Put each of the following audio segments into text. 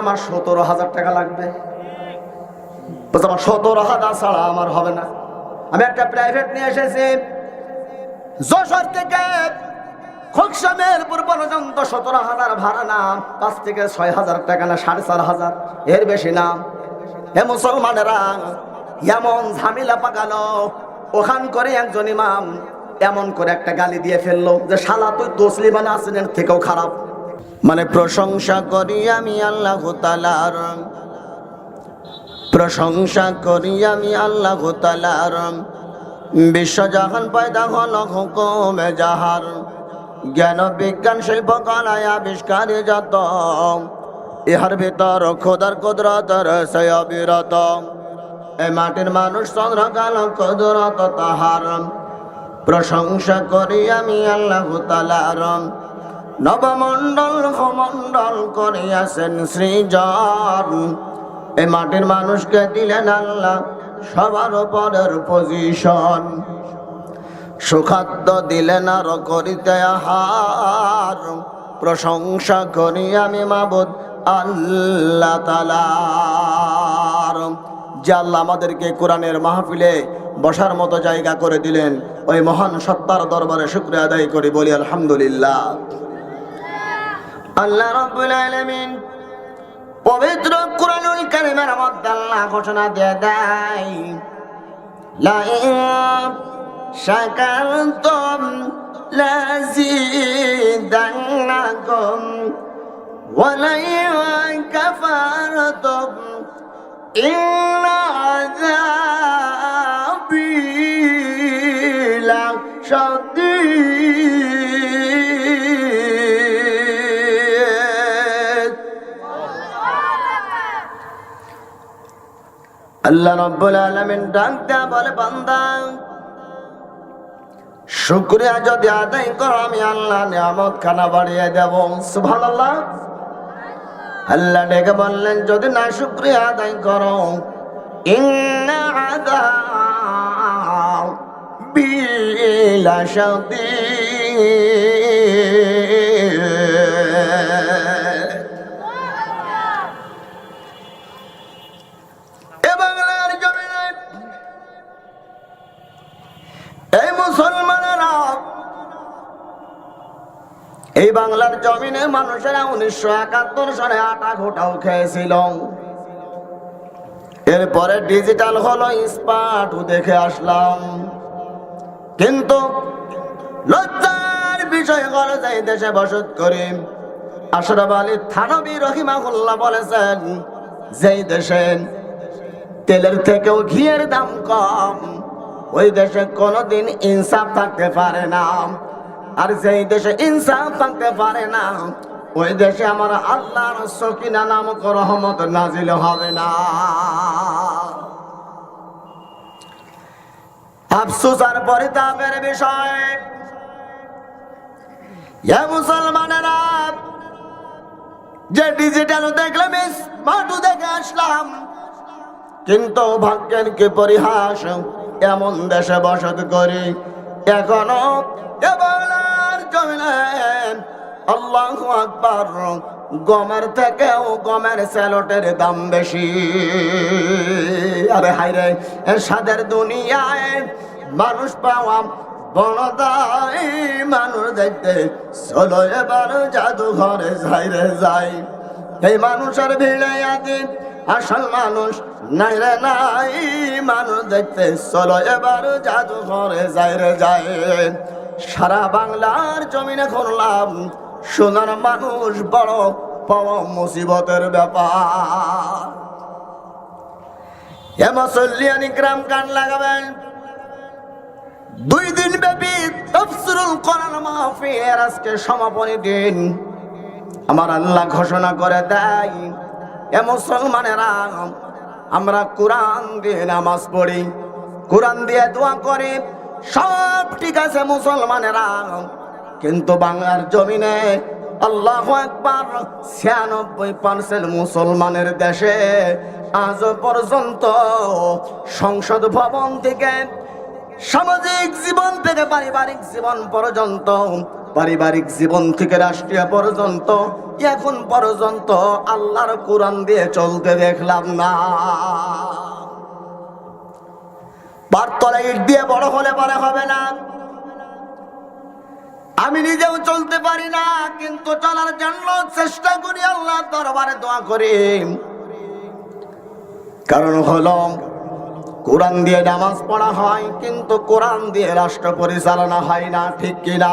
আমার সতেরো হাজার টাকা লাগবে। আমার সতেরো হাজার ছাড়া আমার হবে না। আমি একটা প্রাইভেট নিয়ে এসেছি। যশোর থেকে সতেরো হাজার ভাড়া পাঁচ থেকে ছয় হাজার টাকা না, সাড়ে চার হাজার। এর বেশি এমন ঝামেলা ওখান করে একজন ইমাম এমন করে একটা গালি দিয়ে ফেলল যে, শালা, তুই তসলিমান এর থেকেও খারাপ। মানে প্রশংসা করি আমি আল্লাহ তালার প্রশংসা করি আমি আল্লাহ তালার বিশ্ব যখন পয়দা হল হুকুমে যাহার জ্ঞান বিজ্ঞান শিল্প কলায় আবিষ্কারে যত ইহার ভিতর খোদার কুদরতর সে অবিরত। এই মাটির মানুষ চন্দ্রকাল কুদরত তাহার। প্রশংসা করি আমি আল্লাহ তালার নবমণ্ডল ভমণ্ডল করিয়াছেন সৃজন। এই মাটির মানুষকে দিলেন আল্লাহ সবার উপরের পজিশন সুখাদ্য দিলেন আর করিতে আহার। প্রশংসা করি আমি মাবুদ আল্লাহ তালার যে আল্লাহ আমাদেরকে কোরআনের মাহফিলে বসার মতো জায়গা করে দিলেন, ওই মহান সত্তার দরবারে শুক্রিয়া আদায় করি বলি আলহামদুলিল্লাহ। আল্লাহ রাব্বুল আলামিন পবিত্র কোরআনুল কারীমের মধ্যে আল্লাহ ঘোষণা দিয়ে দেয়, লা ইন শাকারতুম লাযিদান্নাকুম ওয়া লা ইন কাফারতুম লাশাদীদ আল্লাহ রব্বুল আলামিন ডাক দেয়া বলে, বান্দা, শুক্রিয়া যদি আদায় করো, আমি আল্লাহ নিয়ামত খানা বাড়িয়ে দেব। সুবহানাল্লাহ। আল্লাহ ডেকে বললেন, যদি না শুক্রিয়া আদায় করো, ইন্না আযাব বিলা এই বাংলার জমিনে মানুষেরা উনিশশো একাত্তর সালে আটা ঘোটাও খেয়েছিল। এরপরে ডিজিটাল হলো স্মার্ট দেখে আসলাম। কিন্তু লজ্জার বিষয় হলো যে দেশে বসত করি। আশরাফ আলী থানবী রহিমাহুল্লাহ বলেছেন, যেই দেশে তেলের থেকেও ঘিয়ের দাম কম, ওই দেশে কোনোদিন ইনসাফ থাকতে পারে না। আর যেই দেশে ইনসাফ থাকতে পারে না, ওই দেশে আমার আল্লাহর সকিনা নামক রহমত নাজিল হবে না। আফসোস আর পরিতাপের বিষয়। মুসলমানেরা, যে ডিজিটাল দেখলাম স্মার্টও দেখে আসলাম। কিন্তু ভাগ্যের কি পরিহাস, এমন দেশে বসত করি এখনও এ বাংলার জমিনে আল্লাহ আকবার, গমের থেকেও গমের স্যালটের দাম বেশি। আরে হাইরে সাদের দুনিয়ায় মানুষ পাওয়া বনদাই মানুষ দেখতে চলো এবার জাদুঘরে যাই রে যাই। এই মানুষের ভিড়ে আদি আসল মানুষ নাই রে নাই, মানুষ দেখতে চলো এবার জাদুঘরে যাই রে যায় সারা বাংলার জমিনে খুললাম সোনার মানুষ বড় পাওয়া মুসিবতের ব্যাপার। এ মুসল্লিয়ানি গ্রাম কান লাগাবেন। দুই দিন ব্যাপী তফসিরুল কোরআন মাহফিলের আজকে সমাপনী দিন। আমার আল্লাহ ঘোষণা করে দেয় এ মুসলমানেরা, আমরা কোরআন দিয়ে নামাজ পড়ি, কোরআন দিয়ে দোয়া করি, সব ঠিক আছে মুসলমানেরা। কিন্তু বাংলার জমিনে আল্লাহ একবার ছিয়ানব্বই পার্সেন্ট মুসলমানের দেশে আজ পর্যন্ত সংসদ ভবন থেকে সামাজিক জীবন থেকে পারিবারিক জীবন পর্যন্ত পারিবারিক জীবন থেকে রাষ্ট্রীয় পর্যন্ত, এখন পর্যন্ত আল্লাহর কোরআন দিয়ে চলতে দেখলাম না। পারতলা ইট দিয়ে বড় হলে পরে হবে না। আমি নিজেও চলতে পারি না, কিন্তু চলার জন্য চেষ্টা করি আল্লাহ দরবারে দোয়া করি। কারণ হলো, কোরআন দিয়ে নামাজ পড়া হয়, কিন্তু কোরআন দিয়ে রাষ্ট্র পরিচালনা হয় না, ঠিক কিনা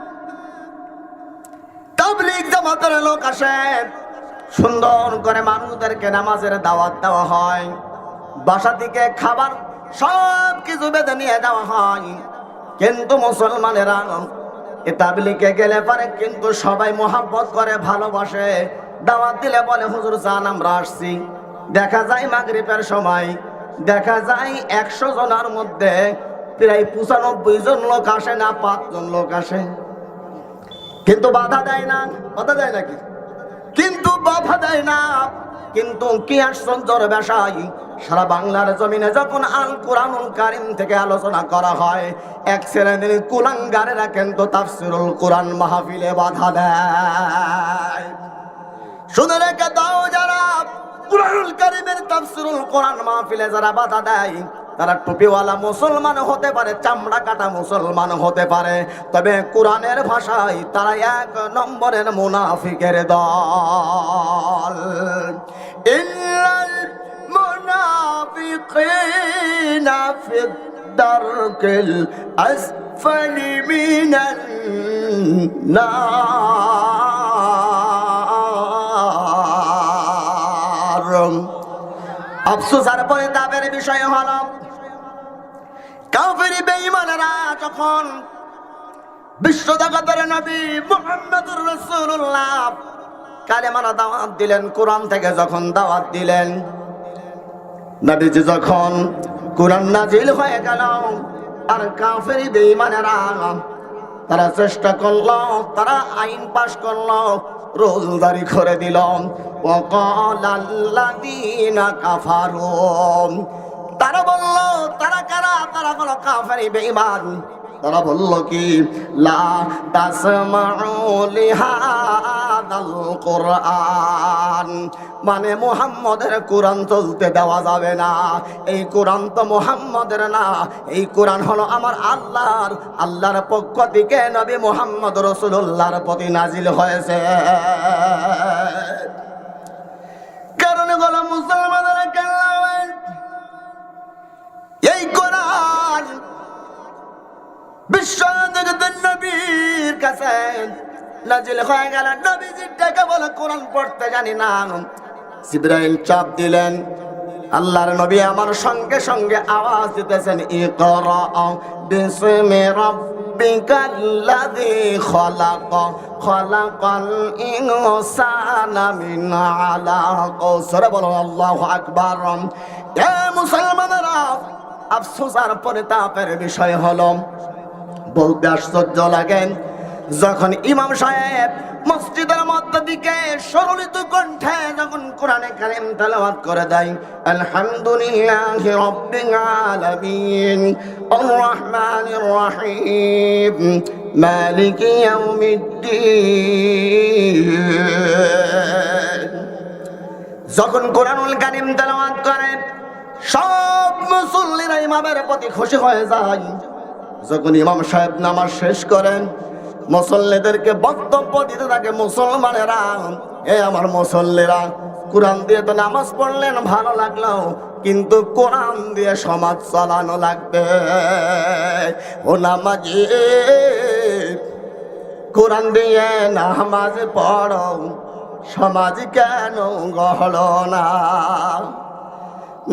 তাবলিগ জামাতের লোক আসে। সুন্দর করে মানুষদেরকে নামাজের দাওয়াত দেওয়া হয়। বাসা থেকে খাবার সব কিছু বেঁধে নিয়ে যাওয়া হয়। কিন্তু মুসলমানেরা তাবলিকে গেলে পারে, কিন্তু সবাই মোহাব্বত করে, ভালোবাসে। দাওয়াত দিলে বলে, হুজুর চান আমরা আসছি। দেখা যায় মাগরিবের সময়, দেখা যায় একশো জনের মধ্যে প্রায় পঁচানব্বই জন লোক আসে না, পাঁচজন লোক আসে। কিন্তু বাধা দেয় না। বাধা দেয় নাকি? কিন্তু বাধা দেয় না। কিন্তু কি আশ্চর্যর বেশাই সারা বাংলার জমিনে যখন আল কোরআনুল কারিম থেকে আলোচনা করা হয়, এক শ্রেণির কুলাঙ্গারেরা কিন্তু তাফসিরুল কোরআন মাহফিলে বাধা দেয়। শুনে রেখে দাও যারা কুরআনুল কারিমের তাফসিরুল কোরআন মাহফিলে যারা বাধা দেয়, তারা টুপিওয়ালা মুসলমান হতে পারে চামড়া কাটা মুসলমান হতে পারে। তবে কোরআনের ভাষায় তারা এক নম্বরের মুনাফিকের দল। মুনাফিকিনা দারকিল আসফালি মিনান নার। আফসোস আর পরে তাদের বিষয় হল, কাফেরি বেঈমানেরা যখন বিশ্ব জগতের নবী মুহাম্মদুর রাসূলুল্লাহ কালেমারা দাওয়াত দিলেন, কোরআন থেকে যখন দাওয়াত দিলেন, নবীজি যখন কোরআন নাজিল হয়ে গেল, আর কাফেরি বেঈমানেরা তারা চেষ্টা করল, তারা আইন পাশ করল রোজদারি করে দিল। কাফারু। তারা বলল, তারা কারা? তারা বলো কাফারি, বেঈমান। তারা বলল কি? লা তাসমাউ মানে মোহাম্মদের কোরআন চলতে দেওয়া যাবে না। এই কোরআন তো মোহাম্মদের না। এই কোরআন হলো আমার আল্লাহর। আল্লাহর পক্ষ থেকে নবী মুহাম্মদ রসুল্লাহর প্রতি নাজিল হয়েছে। কারণ এই কোরআন বিশ্ব নবীর কাছে নাজিল হয়ে গেল নবীজির ডেকে বলে, কোরআন পড়তে জানি না জিব্রাইল চাপ দিলেন। আল্লাহর নবী আমার সঙ্গে সঙ্গে আওয়াজ দিতেছেন, ইকরা বিসমি রাব্বিকাল্লাযী খলাক। খলাকাল ইনসানা মিন আলাক। সরে বলো আল্লাহু আকবার। এ মুসলমানেরা, আফসোস আর পরে তাপের বিষয় হলো, বলতে আশ্চর্য লাগে যখন ইমাম সাহেব মসজিদের মধ্য দিকে সরলিত কণ্ঠে যখন কোরআনে কারিম তেলাওয়াত করে দেয়, আলহামদুলিল্লাহ রাব্বিল আলামিন আর রহমানির রহিম, মালিকি ইয়াউমিদ্দিন। যখন কোরআনুল কারিম তেলাওয়াত করে, সব মুসল্লিরা ইমামের প্রতি খুশি হয়ে যায়। যখন ইমাম সাহেব নামাজ শেষ করেন মুসল্লিদেরকে বক্তব্য দিতে থাকে মুসলমানেরা। এ আমার মুসল্লিরা, কোরআন দিয়ে তো নামাজ পড়লেন, ভালো লাগল, কিন্তু কোরআন দিয়ে সমাজ চালানো লাগবে। ও নামাজি, কোরআন দিয়ে নামাজ পড়ো, সমাজ কেন গহল না?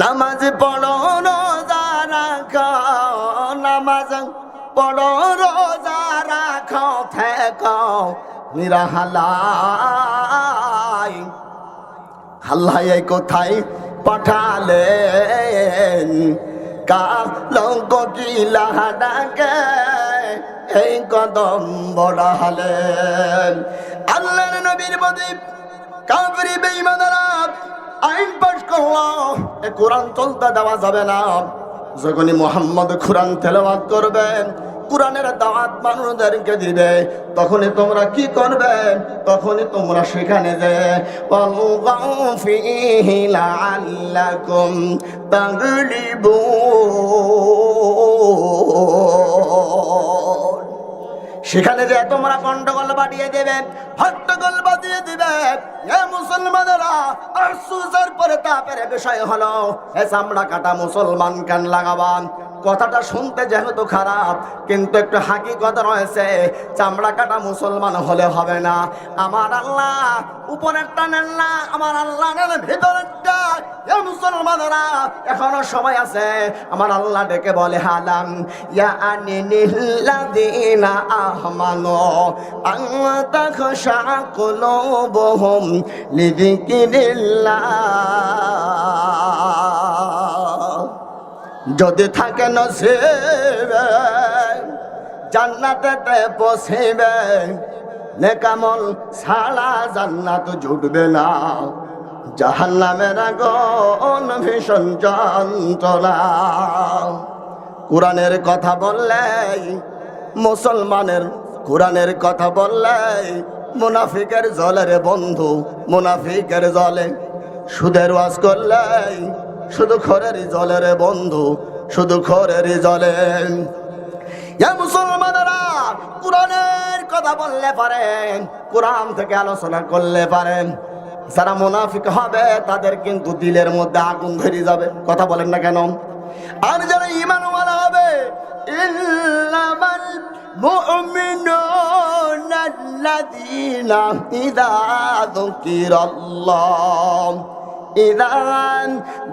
নামাজ পড়ো, রোজা রাখো, নামাজ পড়ো রোজা রাখো, থেকো, নিরাহালাই। আল্লাহ এই কোথায় পাঠালেন। কালঙ্ক কি লাহাডাকে এই কদম বড়ালেন। আল্লাহর নবীর প্রদীপ কাবরি বেঈমানেরা আইন পাশ করল। এ কোরআন চলতে দেওয়া যাবে না। যখনই মোহাম্মদ কোরআন তেলাওয়াত করবেন কোরআনের দাওয়াত মানুষদেরকে দিবে। তখনই তোমরা কি করবে? তখনই তোমরা সেখানে যে সেখানে যে তোমরা গন্ডগোল বাড়িয়ে দেবে, হট্টগোল বাজিয়ে দিবে। এ মুসলমানেরা আফসোসের পরে তাপের বিষয় হলো, এ চামড়া কাটা মুসলমান কেন লাগাবান? কথাটা শুনতে যেহেতু খারাপ, কিন্তু একটু হাকিকত রয়েছে, চামড়া কাটা মুসলমান হলে হবে না। আমার আল্লাহ, উপরের টানেন না, আমার আল্লাহ ভিতরেরটা মুসলমানেরা এখনও সময় আছে। আমার আল্লাহ ডেকে বলে হালাম ইয়া আনিনিল্লাযীনা আমানু আন তাখশা কুলুবুহুম লিযিকরিল্লাহ। যদি থাকে না নসিবে জান্নাতে পৌঁছিবে নেকামল সারা জান্নাত জুটবে না। জাহান্নামের আগুন ভীষণ যন্ত্রণা। কোরআনের কথা বললেই, মুসলমানের কোরআনের কথা বললেই মুনাফিকের জলের বন্ধু, মুনাফিকের জলে সুদের ওয়াজ করলেই শুধু খরেরই জলের বন্ধু শুধু খরেরই জলে এ মুসলমানেরা কোরআনের কথা বললে পারেন কোরআন থেকে আলোচনা করলে পারেন যারা মুনাফিক হবে তাদের কিন্তু দিলের মধ্যে আগুন ধরে যাবে কথা বলেন না কেন আর যারা ইমানওয়ালা হবে ইল্লামাল মুমিনুন আল্লাযীনা ইযা যুকিরাল্লাহ إذا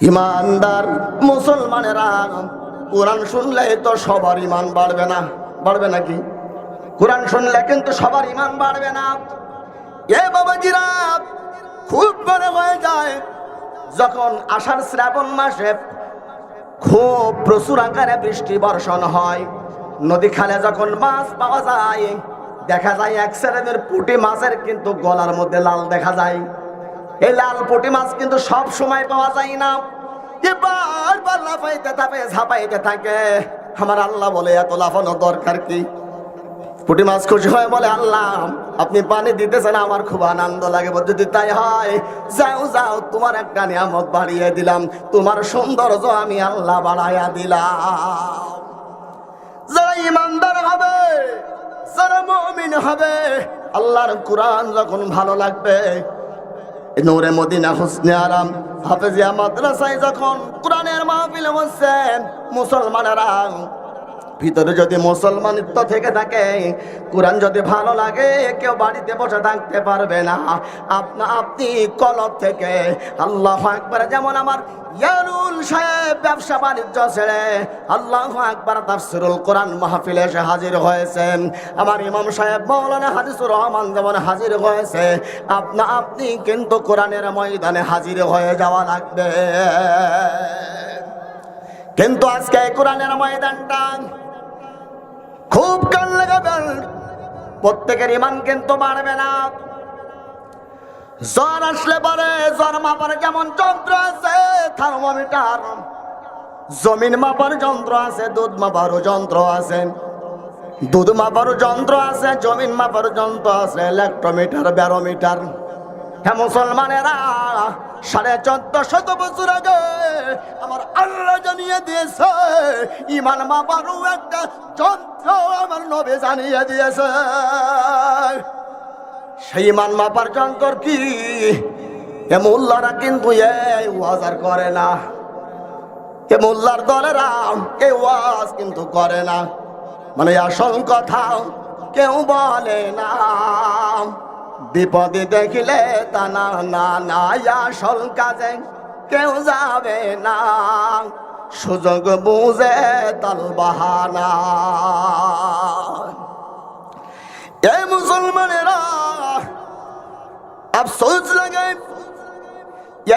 ইমানদার মুসলমানেরা কোরআন শুনলে তো সবার ইমান বাড়বে না। বাড়বে নাকি? কোরআন শুনলে কিন্তু সবার ইমান বাড়বে না। এ বাবাজিরা, খুব বড় হয়ে যায়, যখন আষাঢ় শ্রাবণ মাসে খুব প্রচুর আকারে বৃষ্টি বর্ষণ হয়। নদী খালে যখন মাছ পাওয়া যায়, দেখা যায় এক শ্রেণির পুঁটি মাছের কিন্তু গলার মধ্যে লাল দেখা যায়। এই লাল পুঁটি মাছ কিন্তু সব সময় পাওয়া যায় না। এবার বার লাফাইতে থাকে ঝাপাইতে থাকে। আমার আল্লাহ বলে, এত লাফানো দরকার কি? পুঁটি মাছ খুশি হয় বলে, আল্লাহ, আপনি পানি দিতেছেন, আমার খুব আনন্দ লাগে যদি তাই হয়, যাও যাও, তোমার একটা নিয়ামত বাড়িয়ে দিলাম। তোমার সৌন্দর্য আমি আল্লাহ বাড়াইয়া দিলাম। যারা ইমানদার হবে, যারা মমিন হবে, আল্লাহর কোরআন যখন ভালো লাগবে নূরে মদিনা হুসনে আরাম। হাফেজিয়া মাদ্রাসায় যখন কোরআনের মাহফিল হচ্ছে মুসলমানেরা ভিতরে যদি মুসলমানিত্ব থেকে থাকে, কোরআন যদি ভালো লাগে, কেউ বাড়িতে বসে থাকতে পারবে না। আপনা, আপনি কলব থেকে আল্লাহ একবার যেমন আমার ইয়ানুল সাহেব ব্যবসা বাণিজ্য ছেড়ে আল্লাহ একবার তাফসিরুল কোরআন মাহফিলে এসে হাজির হয়েছেন। আমার ইমাম সাহেব মৌলানা হাদিসুর রহমান যেমন হাজির হয়েছে। আপনা, আপনি কিন্তু কোরআনের ময়দানে হাজির হয়ে যাওয়া লাগবে। কিন্তু আজকে কোরআনের ময়দানটা খুব কান লাগাবেন প্রত্যেকের ইমান কিন্তু বাড়বে না। জ্বর আসলে পরে, জ্বর মাপার যেমন যন্ত্র আছে, থার্মোমিটার। জমিন মাপার যন্ত্র আছে, দুধ মাপারও যন্ত্র আছে। দুধ মাপার যন্ত্র আছে, জমিন মাপার যন্ত্র আছে ইলেকট্রোমিটার ব্যারোমিটার হ্যাঁ মুসলমানেরা সাড়ে চোদ্দ শত বছর আগে আমার আল্লাহ জানিয়ে দিয়েছে ইমান মাপারও একটা যন্ত্র আমার নবে জানিয়ে দিয়েছে। সেই ইমান মাপার যন্ত্র কি? এ মোল্লারা কিন্তু এই ওয়াজার করে না। এ মোল্লার দলেরা এই ওয়াজ কিন্তু করে না। মানে আসল কথা কেউ বলে না। বিপদে দেখিলে তা না না আসল কাজে, কেউ যাবে না। সুযোগ বুঝে তাল বাহানা। এই মুসলমানেরা আফসোস লাগে।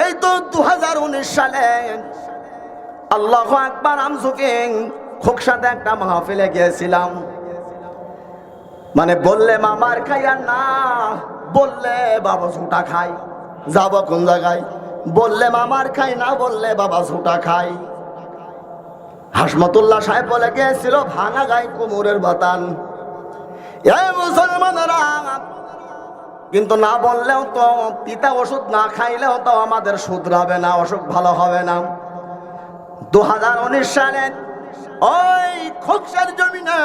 এই তো দু হাজার উনিশ সালে আল্লাহ একবার আমসুকে খোকসাতে একটা মাহফিলে গিয়েছিলাম। মানে বললে মামার খাই আর না। বললে বাবা ঝুটা খাই। যাব কোন জায়গায়? বললে মামার খাই না, বললে বাবা ঝুটা খাই। হাসমতুল্লাহ সাহেব বলে গিয়েছিল ভাঙা গাই কোমরের বাতান। এ মুসলমানেরা, কিন্তু না বললেও তো পিতা ওষুধ না খাইলেও তো আমাদের শুধরাবে না, অসুখ ভালো হবে না। দু হাজার উনিশ সালে ওই খোকসার জমিনে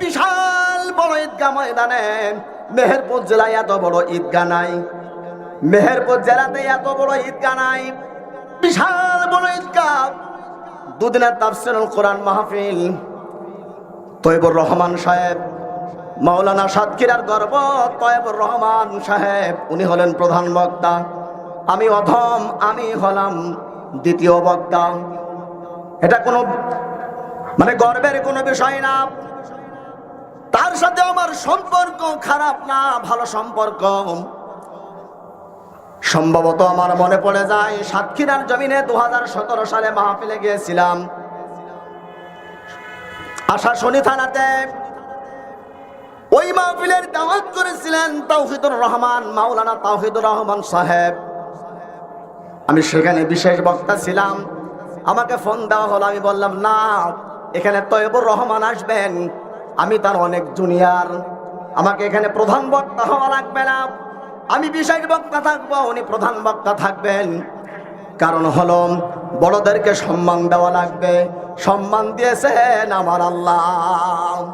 বিশাল বড় ঈদগাহ ময়দানে। মেহেরপুর জেলায় এত বড় ঈদগাহ নাই। মেহেরপুর জেলাতে এত বড় ঈদগাহ নাই। বিশাল বড় ঈদগাহ দুদিনের তাফসিরুল কোরআন মাহফিল। তৈবুর রহমান সাহেব, মাওলানা সাতক্ষীরার গর্ব, তয়েবুর রহমান সাহেব, উনি হলেন প্রধান বক্তা। আমি অধম, আমি হলাম দ্বিতীয় বক্তা। এটা কোনো মানে গর্বের কোনো বিষয় না। তার সাথে আমার সম্পর্ক খারাপ না, ভালো সম্পর্ক। সম্ভবত আমার মনে পড়ে যায়, সাতক্ষীরার জমিনে দু হাজার সতেরো সালে মাহফিলে গিয়েছিলাম। আশা শনি থানাতে ওই মাহফিলের দাওয়াত করেছিলেন তাওহিদুর রহমান, মাওলানা তাওহিদুর রহমান সাহেব। আমি সেখানে বিশেষ বক্তা ছিলাম। আমাকে ফোন দেওয়া হলো, আমি বললাম, না, এখানে তৈবুর রহমান আসবেন। আমি তার অনেক জুনিয়র। আমাকে এখানে প্রধান বক্তা হওয়া লাগবে না। আমি বিশেষ বক্তা থাকব, উনি প্রধান বক্তা থাকবেন। কারণ হলো, বড়দেরকে সম্মান দেওয়া লাগবে। সম্মান দিয়েছেন আমার আল্লাহ।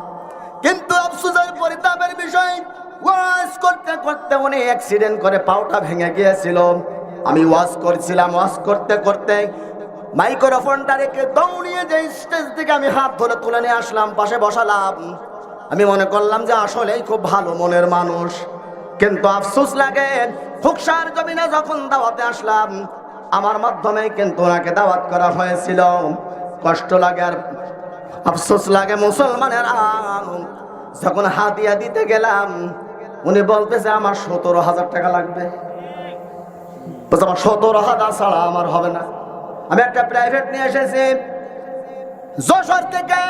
কিন্তু আফসোসের পরিতাপের বিষয়, ওয়াজ করতে করতে উনি অ্যাক্সিডেন্ট করে পাওটা ভেঙে গিয়েছিল। আমি ওয়াজ করছিলাম, ওয়াজ করতে করতে মাইক্রোফোনটা রেখে দৌড়িয়ে যে স্টেজ থেকে আমি হাত ধরে তুলে নিয়ে আসলাম, পাশে বসালাম। আমি মনে করলাম যে আসলেই খুব ভালো মনের মানুষ। কিন্তু আফসোস লাগে, ফুকসার জমিনে যখন দাওয়াতে আসলাম, আমার মাধ্যমে কিন্তু ওনাকে দাওয়াত করা হয়েছিল। কষ্ট লাগে আর আফসোস লাগে মুসলমানের। যখন হাতিয়া দিতে গেলাম, উনি বলতেছে, আমার সতেরো হাজার টাকা লাগবে। আমার সতেরো হাজার ছাড়া আমার হবে না। আমি একটা প্রাইভেট নিয়ে এসেছি। যশোর থেকে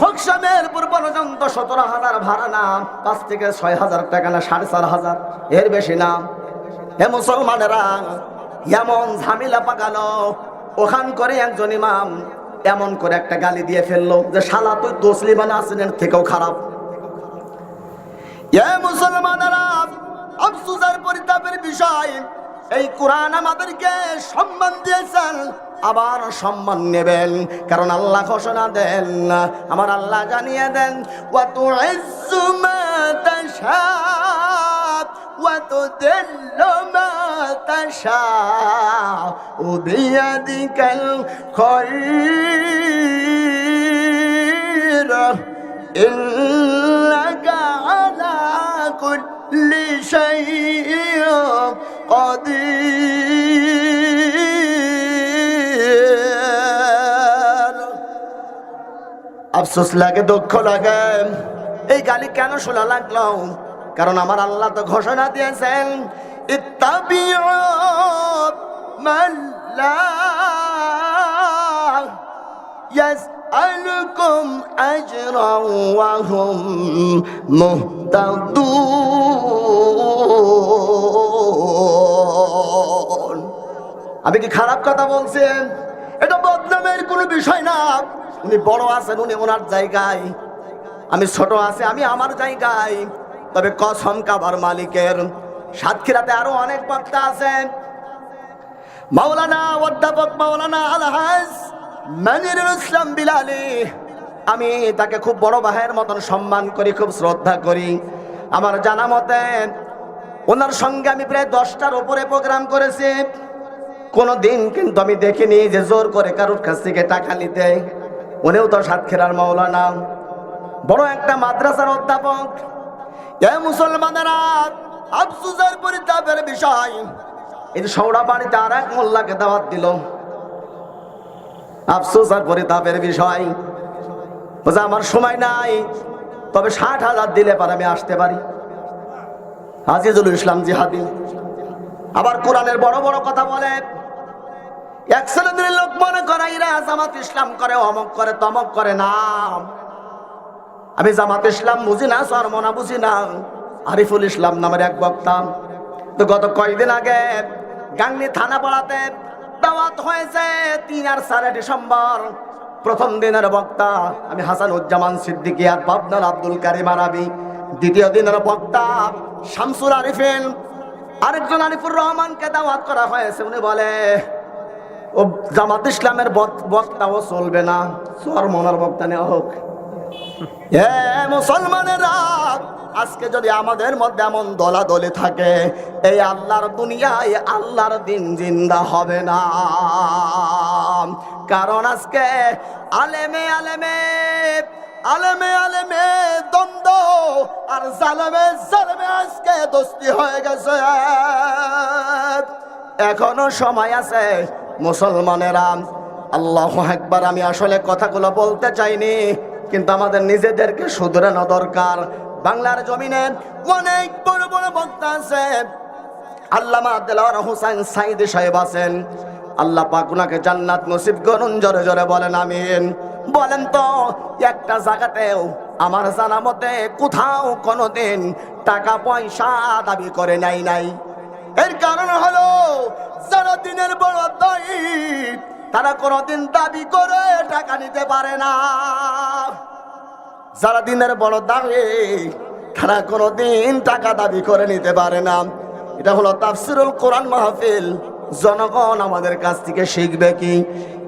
খোকসামের পর্যন্ত সতেরো হাজার ভাড়া না পাঁচ থেকে ছয় হাজার টাকা না, সাড়ে চার হাজার। এর বেশি না হে মুসলমানেরা এমন ঝামেলা পাকালো, ওখান করে একজন ইমাম এমন করে একটা গালি দিয়ে ফেলল যে, শালা, তুই তসলিমান আসিনের থেকেও খারাপ। এ মুসলমানেরা আফসুসের পরিতাপের বিষয় এই কোরআন আমাদেরকে সম্মান দিয়েছেন, আবার সম্মান নেবেন। কারণ আল্লাহ ঘোষণা দেন, আমার আল্লাহ জানিয়ে দেন উদিয়াদিকাল খৈর ইল্লাকা আলা কুল্লি শাইয়্যা আফসোস লাগে, দুঃখ লাগে। এই গালি কেন শোনা লাগল? কারণ আমার আল্লাহ তো ঘোষণা দিয়েছেন ইত্তাবিয় মান লা يسألكم أجرا وهم مهتدون আমি কি খারাপ কথা বলছেন এটা বদনামের কোনো বিষয় না উনি বড় আছেন উনি ওনার জায়গায় আমি ছোট আছে আমি আমার জায়গায় তবে কসম কাবার মালিকের সাতক্ষীরাতে আরো অনেক বক্তা আছেন মাওলানা অধ্যাপক মাওলানা আলহাজ মানিরুল ইসলাম বিলালি, আমি তাকে খুব বড় ভাইয়ের মতন সম্মান করি, খুব শ্রদ্ধা করি। আমার জানা মতে, ওনার সঙ্গে আমি প্রায় দশটার উপরে প্রোগ্রাম করেছি। কোনো দিন কিন্তু আমি দেখিনি যে জোর করে কারোর কাছ থেকে টাকা নিতে। উনিও তো সাতক্ষীরার মাওলানা। বড় একটা মাদ্রাসার অধ্যাপক। এ মুসলমানেরা, আফসুসের পরিতাপের বিষয়। এই সৌরা বাড়িতে আর এক মোল্লাকে দাওয়াত দিল। আফসোস আর পরিতাপের বিষয়। বলছে, আমার সময় নাই, তবে ষাট হাজার দিলে পারে আমি আসতে পারি। আজিজুল ইসলাম জিহাদি। আবার কোরআনের বড় বড় কথা বলে, এক শ্রেণির লোক মনে করে, এরা জামাত ইসলাম করে, অমক করে, তমক করে না। আমি জামাত ইসলাম বুঝি না, সরমনা বুঝি না, আরিফুল ইসলাম নামের এক বক্তা। তো গত কয়েকদিন আগে গাংনি থানা পাড়াতে দাওয়াত হয়েছে তিন আর চারে ডিসেম্বর। প্রথম দিনের বক্তা আমি হাসান উজ্জামান সিদ্দিকী আর পাবনার আব্দুল কারিম আরাবি। দ্বিতীয় দিনের বক্তা শামসুল আরিফেন। আরেকজন আরিফুর রহমানকে দাওয়াত করা হয়েছে, উনি বলে ও জামাত ইসলামের বক- বক্তাও চলবে না। সর মনার বক্তা নেওয়া হোক। মুসলমানেরা, আজকে যদি আমাদের মধ্যে এমন দলাদলি থাকে, এই আল্লাহর দুনিয়ায় আল্লাহর দিন জিন্দা হবে না। কারণ আজকে আলেমে আলেমে আলেমে আলেমে দ্বন্দ্ব আর জালেমে জালেমে আজকে দোস্তি হয়ে গেছে। এখনও সময় আছে মুসলমানেরা, আল্লাহ একবার আমি আসলে কথাগুলো বলতে চাইনি। কিন্তু আমাদের নিজেদেরকে শুধরানো দরকার। বাংলার জমিনে অনেক বড় বড় বক্তা আছে। আল্লামা দেলাওয়ার হোসেন সাইদি সাহেব আছেন। আল্লাহ পাক জান্নাত নসিব করুন, জোরে জোরে বলেন, আমিন। বলেন তো, একটা জায়গাতেও আমার জানা মতে কোথাও কোনোদিন টাকা পয়সা দাবি করে নাই নাই। এর কারণ হলো, যারা দিনের বড় দায়ী তারা কোনোদিন দাবি করে টাকা নিতে পারে না। যারা দিনের বড় দাবি, তারা কোনোদিন টাকা দাবি করে নিতে পারে না। এটা হলো তাফসিরুল কোরআন মাহফিল। জনগণ আমাদের কাছ থেকে শিখবে কি?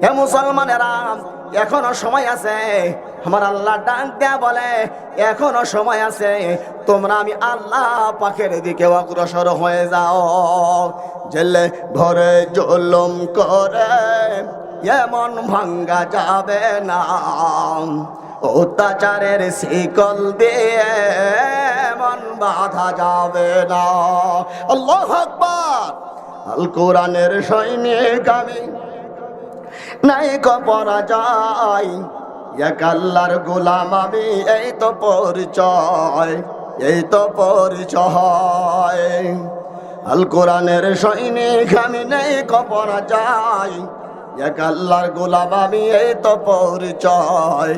হে মুসলমানেরা এখনও সময় আছে। আমার আল্লাহ ডাক দেয়া বলে, এখনও সময় আছে। তোমরা আমি আল্লাহ পাখের দিকে অগ্রসর হয়ে যাও। জেলে ভরে জলম করে, এমন ভাঙ্গা যাবে না। অত্যাচারের শিকল দিয়ে এমন বাধা যাবে না। আল্লাহ আকবার। আল কোরআনের সৈনিক আমি নাই কপরা যায় এক আল্লাহর গোলাম আমি, এই তো পরিচয়, এই তো পরিচয়। আল কোরআনের সৈনিক আমি নেই যাই এক আল্লাহর গোলাম আমি, এই তো পরিচয়,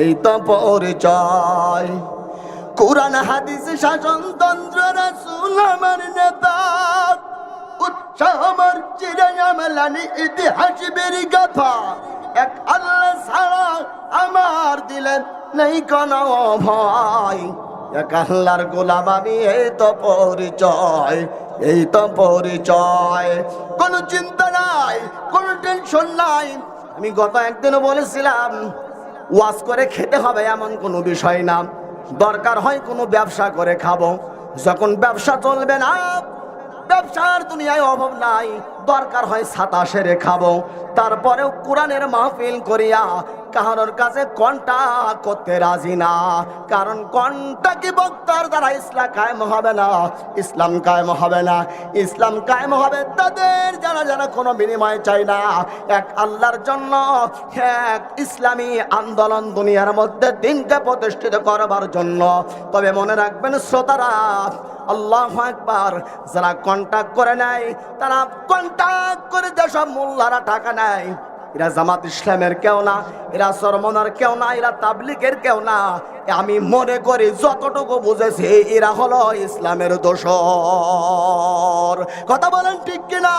এই তো পরিচয়। কোরআন, হাদিস শাসনতন্ত্র রাসূল, আমার নেতা। আমার চিরে আমলানি ইতিহাস বেরি কথা এক আল্লাহ ছাড়া আমার দিলেন নেই কোনো ভয়। এক আল্লাহর গোলাম আমি, এই তো পরিচয়, এই তো পরিচয়। কোনো চিন্তা নাই, কোনো টেনশন নাই। আমি গত একদিনও বলেছিলাম ওয়াশ করে খেতে হবে এমন কোনো বিষয় না। দরকার হয় কোনো ব্যবসা করে খাব। যখন ব্যবসা চলবে না ব্যবসার দুনিয়ায় অভাব নাই। দরকার হয় সাতাশে রেখাবো খাব। তারপরেও কোরআনের মাহফিল করিয়া কাহানোর কাছে কন্টা করতে রাজি না। কারণ কন্টা কি বক্তার দ্বারা ইসলাম কায়েম হবে না? ইসলাম কায়েম হবে না। ইসলাম কায়েম হবে তাদের যারা যারা কোনো বিনিময় চায় না। এক আল্লাহর জন্য এক ইসলামী আন্দোলন দুনিয়ার মধ্যে দিনকে প্রতিষ্ঠিত করবার জন্য। তবে মনে রাখবেন শ্রোতারা, আল্লাহ একবার যারা কন্টাক্ট করে নেয়, তারা কন্টাক্ট করে যেসব মোল্লারা টাকা নেয় এরা জামাত ইসলামের কেউ না, এরা সরমনার কেউ না, এরা তাবলিকের কেউ না। আমি মনে করি যতটুকু বুঝেছি, এরা হলো ইসলামের দোষ কথা বলেন ঠিক কিনা?